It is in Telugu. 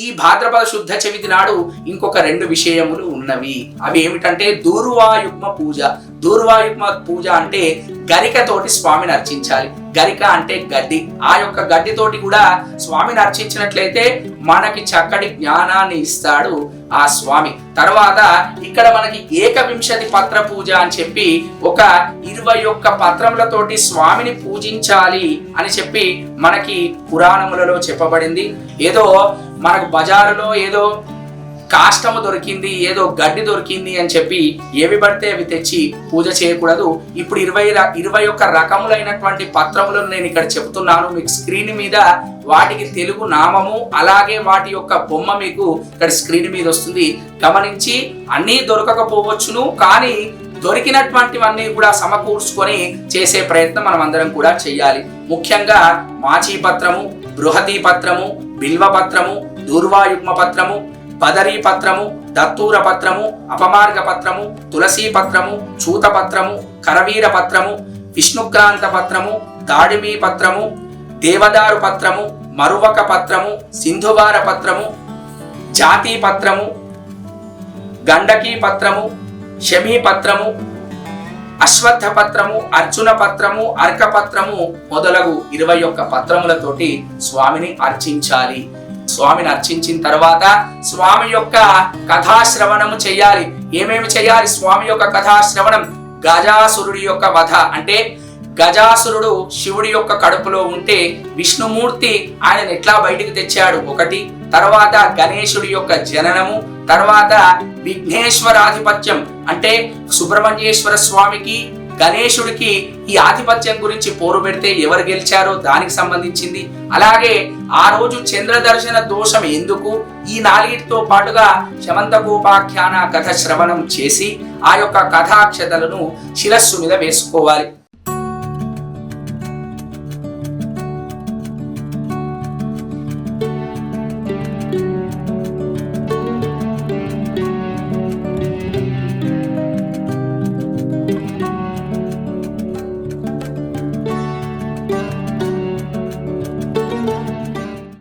ఈ భాద్రపద శుద్ధ చవితి నాడు ఇంకొక రెండు విషయములు ఉన్నవి. అవి ఏమిటంటే దూర్వాయుగ్మ పూజ. దూర్వాయుగ్మ పూజ అంటే గరికతోటి స్వామిని అర్చించాలి. గరిక అంటే గడ్డి. ఆ యొక్క గడ్డితోటి కూడా స్వామిని అర్చించినట్లయితే మనకి చక్కటి జ్ఞానాన్ని ఇస్తాడు ఆ స్వామి. తర్వాత ఇక్కడ మనకి ఏకవింశతి పత్ర పూజ అని చెప్పి ఒక ఇరవై ఒక్క పత్రములతోటి స్వామిని పూజించాలి అని చెప్పి మనకి పురాణములలో చెప్పబడింది. ఏదో మనకు బజారులో ఏదో కాష్టము దొరికింది ఏదో గడ్డి దొరికింది అని చెప్పి ఏవి పడితే అవి తెచ్చి పూజ చేయకూడదు. ఇప్పుడు ఇరవై ఇరవై ఒక్క రకములైనటువంటి పత్రములను నేను ఇక్కడ చెప్తున్నాను మీకు స్క్రీన్ మీద వాటికి తెలుగు నామము అలాగే వాటి యొక్క బొమ్మ మీకు ఇక్కడ స్క్రీన్ మీద వస్తుంది. గమనించి అన్నీ దొరకకపోవచ్చును కానీ దొరికినటువంటివన్నీ కూడా సమకూర్చుకొని చేసే ప్రయత్నం మనం అందరం కూడా చేయాలి ముఖ్యంగా మాచీ పత్రము బృహతీ పత్రము బిల్వ పత్రము దూర్వాయుగ్మ పత్రము పదరీ పత్రము దత్తూర పత్రము అపమార్గ పత్రము తులసీ పత్రము చూత పత్రము కరవీర పత్రము విష్ణుక్రాంత పత్రము దాడిమీ పత్రము దేవదారు పత్రము మరువక పత్రము సింధువార పత్రము జాతి పత్రము గండకీ పత్రము శమీ పత్రము అశ్వత్థ పత్రము అర్జున పత్రము అర్క పత్రము మొదలగు ఇరవై ఒక్క పత్రములతోటి స్వామిని అర్చించాలి. స్వామిని అర్చించిన తర్వాత స్వామి యొక్క కథాశ్రవణము చేయాలి. ఏమేమి చేయాలి? స్వామి యొక్క కథాశ్రవణం గజాసురుడి యొక్క వధ. అంటే గజాసురుడు శివుడి యొక్క కడుపులో ఉంటే విష్ణుమూర్తి ఆయన ఎట్లా బయటికి తెచ్చాడు? ఒకటి తర్వాత గణేశుడి యొక్క జననము తర్వాత విఘ్నేశ్వరాధిపత్యం. అంటే సుబ్రహ్మణ్యేశ్వర స్వామికి గణేశుడికి ఈ ఆధిపత్యం గురించి పోరు పెడితే ఎవరు గెలిచారో దానికి సంబంధించింది. అలాగే ఆ రోజు చంద్ర దర్శన దోషం ఎందుకు? ఈ నాలుగిటితో పాటుగా శమంతకోపాఖ్యాన కథ శ్రవణం చేసి ఆ యొక్క కథాక్షతలను శిరస్సు మీద వేసుకోవాలి.